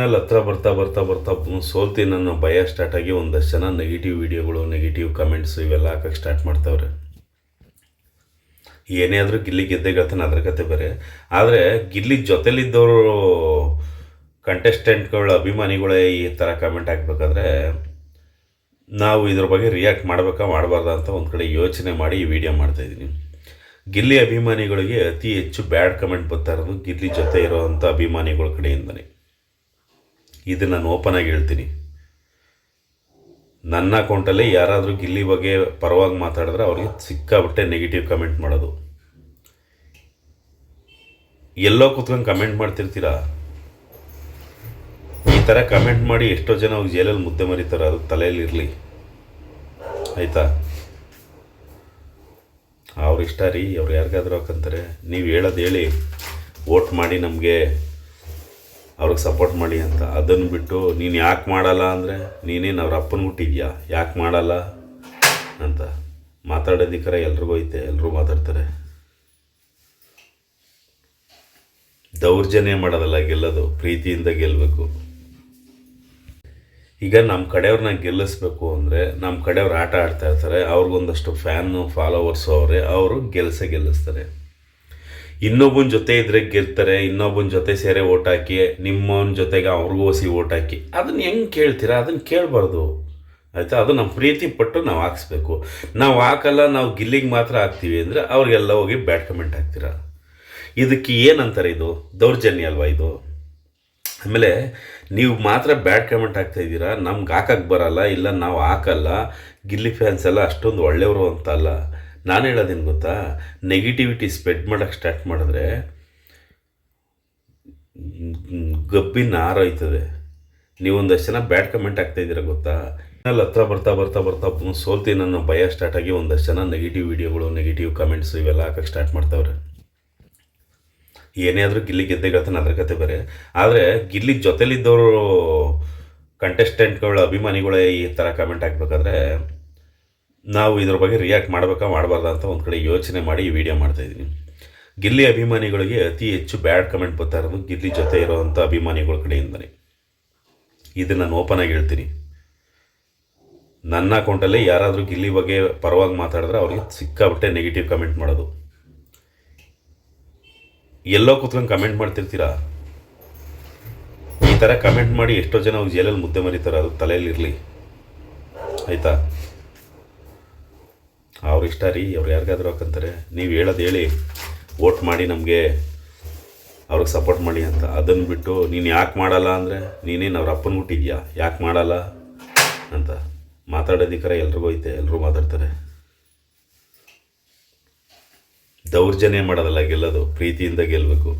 Channel ಹತ್ರ ಬರ್ತಾ ಬರ್ತಾ ಬರ್ತಾ ಸೋಲ್ತೀನಿ ನನ್ನ ಭಯ ಸ್ಟಾರ್ಟ್ ಆಗಿ ಒಂದಷ್ಟು ಜನ ನೆಗೆಟಿವ್ ವಿಡಿಯೋಗಳು ನೆಗೆಟಿವ್ ಕಮೆಂಟ್ಸ್ ಇವೆಲ್ಲ ಹಾಕಕ್ಕೆ ಸ್ಟಾರ್ಟ್ ಮಾಡ್ತಾವ್ರೆ. ಏನೇ ಆದರೂ ಗಿಲ್ಲಿ ಗೆದ್ದೆ ಗೆಲ್ತಾನೆ ಅದ್ರ ಕತೆ ಬೇರೆ. ಆದರೆ ಗಿಲ್ಲಿ ಜೊತೆಲಿದ್ದವರು ಕಂಟೆಸ್ಟೆಂಟ್ಗಳ ಅಭಿಮಾನಿಗಳೇ ಈ ಥರ ಕಮೆಂಟ್ ಹಾಕ್ಬೇಕಾದ್ರೆ ನಾವು ಇದ್ರ ಬಗ್ಗೆ ರಿಯಾಕ್ಟ್ ಮಾಡಬೇಕಾ ಮಾಡಬಾರ್ದ ಅಂತ ಒಂದು ಕಡೆ ಯೋಚನೆ ಮಾಡಿ ಈ ವಿಡಿಯೋ ಮಾಡ್ತಾಯಿದ್ದೀನಿ ಗಿಲ್ಲಿ ಅಭಿಮಾನಿಗಳಿಗೆ ಅತಿ ಹೆಚ್ಚು ಬ್ಯಾಡ್ ಕಮೆಂಟ್ ಬರ್ತಾ ಇರೋದು ಗಿಲ್ಲಿ ಜೊತೆ ಇರೋವಂಥ ಅಭಿಮಾನಿಗಳ ಕಡೆಯಿಂದನೇ. ಇದು ನಾನು ಓಪನ್ ಆಗಿ ಹೇಳ್ತೀನಿ. ನನ್ನ ಅಕೌಂಟಲ್ಲಿ ಯಾರಾದರೂ ಗಿಲ್ಲಿ ಬಗ್ಗೆ ಪರವಾಗಿ ಮಾತಾಡಿದ್ರೆ ಅವ್ರಿಗೆ ಸಿಕ್ಕಾಬಿಟ್ಟೆ ನೆಗೆಟಿವ್ ಕಮೆಂಟ್ ಮಾಡೋದು. ಎಲ್ಲೋ ಕೂತ್ಕೊಂಡು ಕಮೆಂಟ್ ಮಾಡ್ತಿರ್ತೀರಾ? ಈ ಥರ ಕಮೆಂಟ್ ಮಾಡಿ ಎಷ್ಟೋ ಜನ ಹೋಗಿ ಜೈಲಲ್ಲಿ ಮುದ್ದೆ ಮರಿತಾರೆ, ಅದು ತಲೆಯಲ್ಲಿರಲಿ ಆಯಿತಾ? ಅವ್ರ ಇಷ್ಟ ರೀ, ಅವ್ರು ಯಾರಿಗಾದ್ರೂ ಹಾಕಂತಾರೆ. ನೀವು ಹೇಳೋದು ಹೇಳಿ. ವೋಟ್ ಮಾಡಿ ನಮಗೆ. ಅವ್ರಿಗೆ ಸಪೋರ್ಟ್ ಮಾಡಿ ಅಂತ. ಅದನ್ನು ಬಿಟ್ಟು ನೀನು ಯಾಕೆ ಮಾಡಲ್ಲ ಅಂದರೆ ನೀನೇನು ಅವ್ರ ಅಪ್ಪನ ಹುಟ್ಟಿದ್ಯಾ? ಯಾಕೆ ಮಾಡಲ್ಲ ಅಂತ. ಮಾತಾಡೋದಿಕ್ಕರ ಎಲ್ರಿಗೂ ಐತೆ. ಎಲ್ಲರೂ ಮಾತಾಡ್ತಾರೆ. ದೌರ್ಜನ್ಯ ಮಾಡೋದಲ್ಲ ಗೆಲ್ಲೋದು. ಪ್ರೀತಿಯಿಂದ ಗೆಲ್ಲಬೇಕು ಈಗ ನಮ್ಮ ಕಡೆಯವ್ರನ್ನ ಗೆಲ್ಲಿಸ್ಬೇಕು ಅಂದರೆ ನಮ್ಮ ಕಡೆಯವ್ರು ಆಟ ಆಡ್ತಾ ಇರ್ತಾರೆ. ಅವ್ರಿಗೊಂದಷ್ಟು ಫ್ಯಾನು ಫಾಲೋವರ್ಸು ಅವರೇ, ಅವರು ಗೆಲ್ಸೇ ಗೆಲ್ಲಿಸ್ತಾರೆ. ಇನ್ನೊಬ್ಬನ ಜೊತೆ ಇದ್ರೆ ಗೆಲ್ತಾರೆ, ಇನ್ನೊಬ್ಬನ ಜೊತೆ ಸೇರೆ ಓಟ್ ಹಾಕಿ ನಿಮ್ಮವನ ಜೊತೆಗೆ ಅವ್ರಿಗೂ ಓಸಿ ಓಟ್ ಹಾಕಿ. ಅದನ್ನ ಹೆಂಗೆ ಕೇಳ್ತೀರಾ? ಅದನ್ನು ಕೇಳಬಾರ್ದು. ಆಯಿತಾ? ಅದು ನಮ್ಮ ಪ್ರೀತಿ ಪಟ್ಟು ನಾವು ಹಾಕ್ಸ್ಬೇಕು. ನಾವು ಹಾಕಲ್ಲ, ನಾವು ಗಿಲ್ಲಿಗೆ ಮಾತ್ರ ಹಾಕ್ತೀವಿ ಅಂದರೆ ಅವ್ರಿಗೆಲ್ಲ ಹೋಗಿ ಬ್ಯಾಡ್ ಕಮೆಂಟ್ ಹಾಕ್ತೀರಾ? ಇದಕ್ಕೆ ಏನಂತಾರೆ ಇದು? ದೌರ್ಜನ್ಯ ಅಲ್ವಾ ಇದು? ಆಮೇಲೆ ನೀವು ಮಾತ್ರ ಬ್ಯಾಡ್ ಕಮೆಂಟ್ ಹಾಕ್ತಾ ಇದ್ದೀರಾ? ನಮ್ಗೆ ಹಾಕಕ್ಕೆ ಬರಲ್ಲ, ಇಲ್ಲ ನಾವು ಹಾಕಲ್ಲ. ಗಿಲ್ಲಿ ಫ್ಯಾನ್ಸ್ ಎಲ್ಲ ಅಷ್ಟೊಂದು ಒಳ್ಳೆಯವರು ಅಂತ ಅಲ್ಲ. ನಾನು ಹೇಳೋದೇನು ಗೊತ್ತಾ? ನೆಗೆಟಿವಿಟಿ ಸ್ಪ್ರೆಡ್ ಮಾಡೋಕ್ಕೆ ಸ್ಟಾರ್ಟ್ ಮಾಡಿದ್ರೆ ಗಬ್ಬಿನ ಹಾರೋಯ್ತದೆ ನೀವೊಂದಷ್ಟು ಜನ ಬ್ಯಾಡ್ ಕಮೆಂಟ್ ಆಗ್ತಾ ಇದ್ದೀರಾ ಗೊತ್ತಾ? ಚಾನಲ್ ಹತ್ರ ಬರ್ತಾ ಬರ್ತಾ ಬರ್ತಾ ಸೋಲ್ತೀನಿ ನನ್ನ ಭಯ ಸ್ಟಾರ್ಟ್ ಆಗಿ ಒಂದಷ್ಟು ಜನ ನೆಗೆಟಿವ್ ವಿಡಿಯೋಗಳು ನೆಗೆಟಿವ್ ಕಮೆಂಟ್ಸ್ ಇವೆಲ್ಲ ಹಾಕಕ್ಕೆ ಸ್ಟಾರ್ಟ್ ಮಾಡ್ತಾವ್ರೆ. ಏನೇ ಆದರೂ ಗಿಲ್ಲಿ ಗೆದ್ದೆ ಹೇಳ್ತಾನೆ ಅದ್ರ ಕತೆ ಬೇರೆ. ಆದರೆ ಗಿಲ್ಲಿ ಜೊತೆಲಿದ್ದವರು ಕಂಟೆಸ್ಟೆಂಟ್ಗಳ ಅಭಿಮಾನಿಗಳೇ ಈ ಥರ ಕಮೆಂಟ್ ಹಾಕ್ಬೇಕಾದ್ರೆ ನಾವು ಇದ್ರ ಬಗ್ಗೆ ರಿಯಾಕ್ಟ್ ಮಾಡಬೇಕಾ, ಮಾಡಬಾರ್ದಾ ಅಂತ ಒಂದು ಕಡೆ ಯೋಚನೆ ಮಾಡಿ ಈ ವಿಡಿಯೋ ಮಾಡ್ತಾಯಿದ್ದೀನಿ ಗಿಲ್ಲಿ ಅಭಿಮಾನಿಗಳಿಗೆ ಅತಿ ಹೆಚ್ಚು ಬ್ಯಾಡ್ ಕಮೆಂಟ್ ಬರ್ತಾ ಇರೋದು ಗಿಲ್ಲಿ ಜೊತೆ ಇರೋವಂಥ ಅಭಿಮಾನಿಗಳ ಕಡೆಯಿಂದನೇ. ಇದನ್ನು ನಾನು ಓಪನ್ ಆಗಿ ಹೇಳ್ತೀನಿ. ನನ್ನ ಅಕೌಂಟಲ್ಲೇ ಯಾರಾದರೂ ಗಿಲ್ಲಿ ಬಗ್ಗೆ ಪರವಾಗಿ ಮಾತಾಡಿದ್ರೆ ಅವ್ರಿಗೆ ಸಿಕ್ಕಾಬಿಟ್ಟೆ ನೆಗೆಟಿವ್ ಕಮೆಂಟ್ ಮಾಡೋದು. ಎಲ್ಲೋ ಕೂತ್ಕೊಂಡು ಕಮೆಂಟ್ ಮಾಡ್ತಿರ್ತೀರಾ? ಈ ಥರ ಕಮೆಂಟ್ ಮಾಡಿ ಎಷ್ಟೋ ಜನ ಅವ್ರು ಜೈಲಲ್ಲಿ ಮುದ್ದೆ ಮರಿತಾರೆ, ಅದು ತಲೆಯಲ್ಲಿರಲಿ. ಆಯಿತಾ? ಅವ್ರ ಇಷ್ಟ ರೀ, ಅವ್ರು ಯಾರಿಗಾದ್ರೂ ಹಾಕಂತಾರೆ. ನೀವು ಹೇಳೋದು ಹೇಳಿ, ವೋಟ್ ಮಾಡಿ ನಮಗೆ ಅವ್ರಿಗೆ ಸಪೋರ್ಟ್ ಮಾಡಿ ಅಂತ. ಅದನ್ನು ಬಿಟ್ಟು ನೀನು ಯಾಕೆ ಮಾಡಲ್ಲ ಅಂದರೆ, ನೀನೇನು ಅವ್ರ ಅಪ್ಪನ ಹುಟ್ಟಿದ್ಯಾ ಯಾಕೆ ಮಾಡಲ್ಲ ಅಂತ. ಮಾತಾಡೋದಿಕ್ಕರ ಎಲ್ರಿಗೂ ಐತೆ ಎಲ್ಲರೂ ಮಾತಾಡ್ತಾರೆ. ದೌರ್ಜನ್ಯ ಮಾಡೋದಲ್ಲ ಗೆಲ್ಲೋದು, ಪ್ರೀತಿಯಿಂದ ಗೆಲ್ಲಬೇಕು